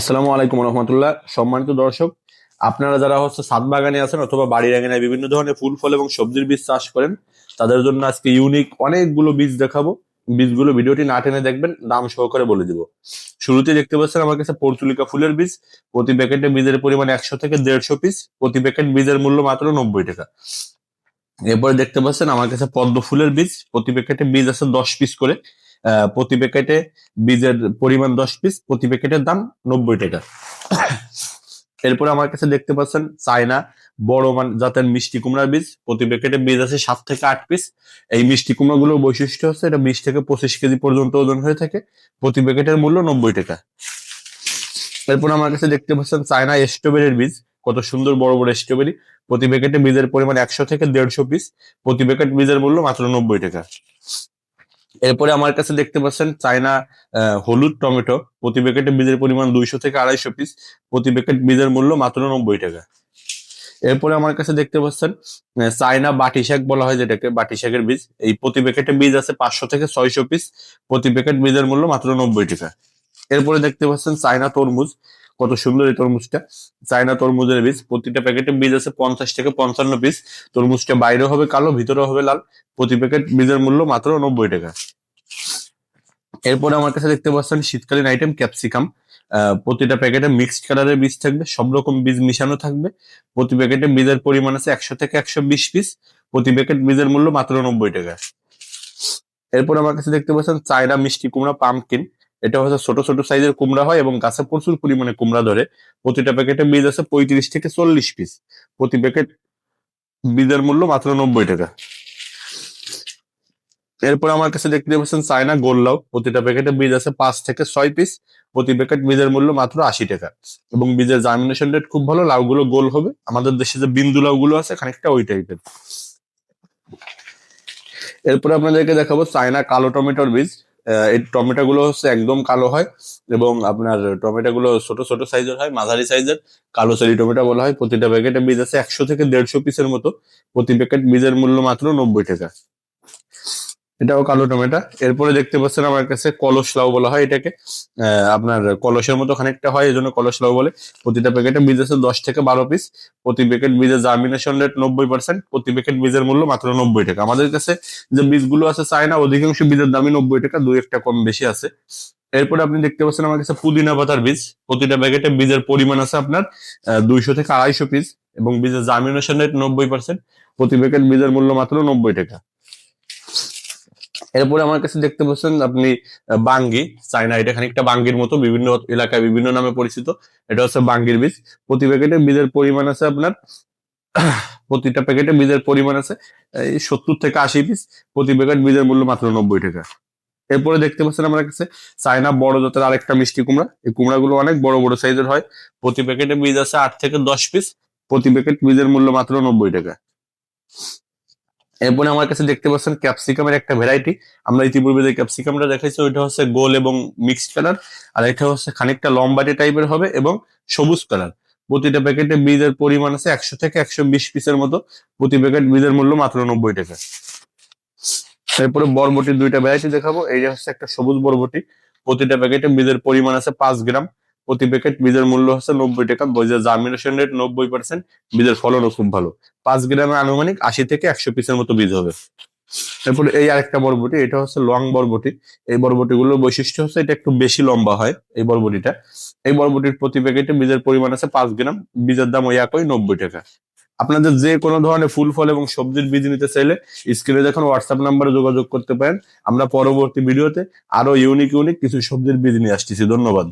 আসসালামু আলাইকুম রহমতুল্লাহ। সম্মানিত দর্শক, আপনারা যারা হচ্ছে ছাদ বাগানে আছেন অথবা বাড়ির আঙিনায় বিভিন্ন ধরনের ফুল, ফল এবং সবজির বীজ চাষ করেন, তাদের জন্য আজকে ইউনিক অনেকগুলো বীজ দেখাবো। বীজগুলো ভিডিওটি না টেনে দেখবেন, দাম সহকারে বলে দিব। শুরুতে দেখতে পাচ্ছেন আমার কাছে পর্তুলিকা ফুলের বীজ। প্রতি প্যাকেটে বীজের পরিমাণ একশো থেকে দেড়শো পিস প্রতি প্যাকেট বীজের মূল্য মাত্র নব্বই টাকা। এরপরে দেখতে পাচ্ছেন আমার কাছে পদ্ম ফুলের বীজ। প্রতি প্যাকেটে বীজ আছে দশ পিস করে। প্রতি প্যাকেটে বীজের পরিমাণ দশ পিস প্রতি প্যাকেটের দাম নব্বই টাকা। এরপরে আমার কাছে দেখতে পাচ্ছেন চায়না বড় মান, জাতের মিষ্টি কুমড়ার বীজ। প্রতি প্যাকেটে বীজ আছে সাত থেকে আট পিস এই মিষ্টি কুমড়াগুলোর বৈশিষ্ট্য হচ্ছে এটা বিশ থেকে পঁচিশ কেজি পর্যন্ত ওজন হয়ে থাকে। প্রতি প্যাকেটের মূল্য নব্বই টাকা। এরপর আমার কাছে দেখতে পাচ্ছেন চায়না স্ট্রবেরির বীজ। কত সুন্দর বড় বড় স্ট্রবেরি প্রতি প্যাকেটে বীজের পরিমাণ একশো থেকে দেড়শো পিস প্রতি প্যাকেট বীজের মূল্য মাত্র নব্বই টাকা। এরপরে আমার কাছে দেখতে পাচ্ছেন চায়না হলুদ টমেটো। প্রতি প্যাকেটে বীজের পরিমাণ দুইশো থেকে আড়াইশো পিস প্রতি প্যাকেট বীজের মূল্য মাত্র নব্বই টাকা। এরপরে আমার কাছে দেখতে পাচ্ছেন চায়না বাটি শাক বলা হয় যেটাকে, বাটি শাকের বীজ। এই প্রতি প্যাকেটে বীজ আছে পাঁচশো থেকে ছয়শো পিস প্রতি প্যাকেট বীজের মূল্য মাত্র নব্বই টাকা। এরপরে দেখতে পাচ্ছেন চায়না তরমুজ। কত সুন্দর এই তরমুজটা। চায়না তরমুজের বীজ, প্রতিটা প্যাকেটে বীজ আছে পঞ্চাশ থেকে পঞ্চান্ন পিস তরমুজটা বাইরে হবে কালো ভিতরে হবে লাল। প্রতি প্যাকেট বীজের মূল্য মাত্র নব্বই টাকা। এরপরে আমার কাছে দেখতে পাচ্ছেন শীতকালীন আইটেম ক্যাপসিকাম প্রতিটা প্যাকেটে মিক্সড কালারের বীজ থাকবে, সব রকম বীজ মিশানো থাকবে। প্রতি প্যাকেটে বীজের পরিমাণ আছে একশো থেকে একশো বিশ পিস প্রতি প্যাকেট বীজের মূল্য মাত্র নব্বই টাকা। এরপর আমার কাছে দেখতে পাচ্ছেন চায়না মিষ্টি কুমড়া পাম্পকিন এটা হচ্ছে ছোট ছোট সাইজের কুমড়া হয় এবং গাছে প্রচুর পরিমাণে কুমড়া ধরে। প্রতিটা প্যাকেটে বীজ আছে পঁয়ত্রিশ থেকে চল্লিশ পিস। প্রতি প্যাকেট বীজের মূল্য মাত্র নব্বই টাকা। এরপর আমার কাছে দেখতে পাচ্ছেন চায়না গোল্লাও প্রতিটা প্যাকেটে বীজ আছে পাঁচ থেকে ছয় পিস। প্রতি প্যাকেট বীজের মূল্য মাত্র আশি টাকা। এবং বীজের জার্মিনেশন রেট খুব ভালো, লাউগুলো গোল হবে। আমাদের দেশে যে বিন্দু লাউগুলো আছে, খানিকটা ওই টাইপের এরপরে আপনাদেরকে দেখাবো চায়না কালো টমেটোর বীজ। এই টমেটো গুলো হচ্ছে একদম কালো হয় এবং আপনার টমেটো গুলো ছোট ছোট সাইজের হয়, মাঝারি সাইজের। কালো সারি টমেটো বলা হয়। প্রতিটা প্যাকেটের বীজ আছে একশো থেকে দেড়শো পিসের মতো। প্রতি প্যাকেট বীজের মূল্য মাত্র নব্বই টাকা। এটাও কালো টমেটো। এরপরে দেখতে পাচ্ছেন আমার কাছে কলস লাউ বলা হয় এটাকে। আপনার কলসের মতো খানিকটা হয় এই জন্য কলস লাউ বলে। প্রতিটা প্যাকেটে বীজ আছে দশ থেকে বারো পিস প্রতি প্যাকেট বীজের জার্মিনেশন রেট নব্বই পার্সেন্ট প্রতি প্যাকেট বীজের মূল্য মাত্র নব্বই টাকা। আমাদের কাছে যে বীজগুলো আছে চায়না, অধিকাংশ বীজের দামই নব্বই টাকা, দুই একটা কম বেশি আছে। এরপরে আপনি দেখতে পাচ্ছেন আমার কাছে পুদিনা পাতার বীজ। প্রতিটা প্যাকেটে বীজের পরিমাণ আছে আপনার দুইশো থেকে আড়াইশো পিস এবং বীজের জার্মিনেশন রেট নব্বই পার্সেন্ট প্রতি প্যাকেট বীজের মূল্য মাত্র নব্বই টাকা। এরপরে আমার কাছে দেখতে পাচ্ছেন আপনি বাঙ্গি, চায়না, এটা খানিকটা বাঙ্গির মতো, বিভিন্ন এলাকায় বিভিন্ন নামে পরিচিত। এটা হচ্ছে বাঙ্গির বীজ। প্রতি প্যাকেটে বীজের পরিমাণ আছে আপনার, প্রতিটা প্যাকেটে বীজের পরিমাণ আছে, এই সত্তর থেকে আশি পিস প্রতি প্যাকেট বীজের মূল্য মাত্র নব্বই টাকা। এরপরে দেখতে পাচ্ছেন আমার কাছে চায়না বড় জাতের আরেকটা মিষ্টি কুমড়া। এই কুমড়াগুলো অনেক বড় বড় সাইজের হয়। প্রতি প্যাকেটে বীজ আছে আট থেকে দশ পিস প্রতি প্যাকেট বীজের মূল্য মাত্র নব্বই টাকা। এরপরে আমার কাছে দেখতে পাচ্ছেন ক্যাপসিকামের একটা ভ্যারাইটি আমরা ইতিপূর্বে যে ক্যাপসিকামটা দেখাইছি, ওইটা হচ্ছে গোল এবং মিক্সড কালার আর এটা হচ্ছে খানিকটা লম্বাটে টাইপের হবে এবং সবুজ কালার প্রতিটা প্যাকেটে বীজের পরিমাণ আছে একশো থেকে একশো বিশ পিসের মতো। প্রতি প্যাকেট বীজের মূল্য মাত্র নব্বই টাকা। এরপরে বরবটির দুইটা ভ্যারাইটি দেখাবো। এই হচ্ছে একটা সবুজ বরবটি। প্রতিটা প্যাকেটে বীজের পরিমাণ আছে পাঁচ গ্রাম। প্রতি প্যাকেট বীজের মূল্য হচ্ছে নব্বই টাকা। বীজের জার্মিনেশন রেট নব্বই পার্সেন্ট বীজের ফলনও খুব ভালো। পাঁচ গ্রামে আনুমানিক আশি থেকে একশো পিসের মতো বীজ হবে। তারপরে এই আরেকটা বরবটি, এটা হচ্ছে লং বরবটি। এই বরবটিগুলোর বৈশিষ্ট্য হচ্ছে এটা একটু বেশি লম্বা হয়, এই বরবটিটা। এই বরবটির প্রতি প্যাকেটে বীজের পরিমাণ আছে পাঁচ গ্রাম। বীজের দাম ওই একই, নব্বই টাকা। আপনাদের যে কোনো ধরনের ফুল, ফল এবং সবজির বীজ নিতে চাইলে স্ক্রিনে দেখুন হোয়াটসঅ্যাপ নাম্বারে যোগাযোগ করতে পারেন। আমরা পরবর্তী ভিডিওতে আরও ইউনিক ইউনিক কিছু সবজির বীজ নিয়ে আসতেছি। ধন্যবাদ।